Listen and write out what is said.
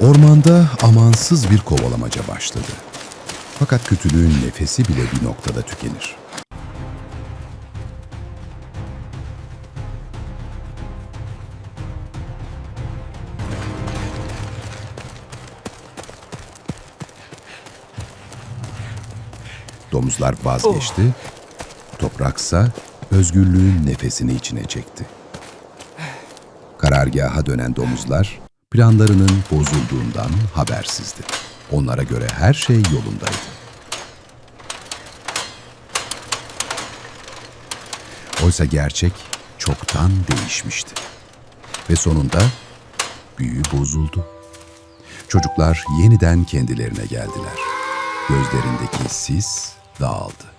Ormanda amansız bir kovalamaca başladı. Fakat kötülüğün nefesi bile bir noktada tükenir. Domuzlar vazgeçti, topraksa özgürlüğün nefesini içine çekti. Karargaha dönen domuzlar planlarının bozulduğundan habersizdi. Onlara göre her şey yolundaydı. Oysa gerçek çoktan değişmişti. Ve sonunda büyü bozuldu. Çocuklar yeniden kendilerine geldiler. Gözlerindeki sis dağıldı.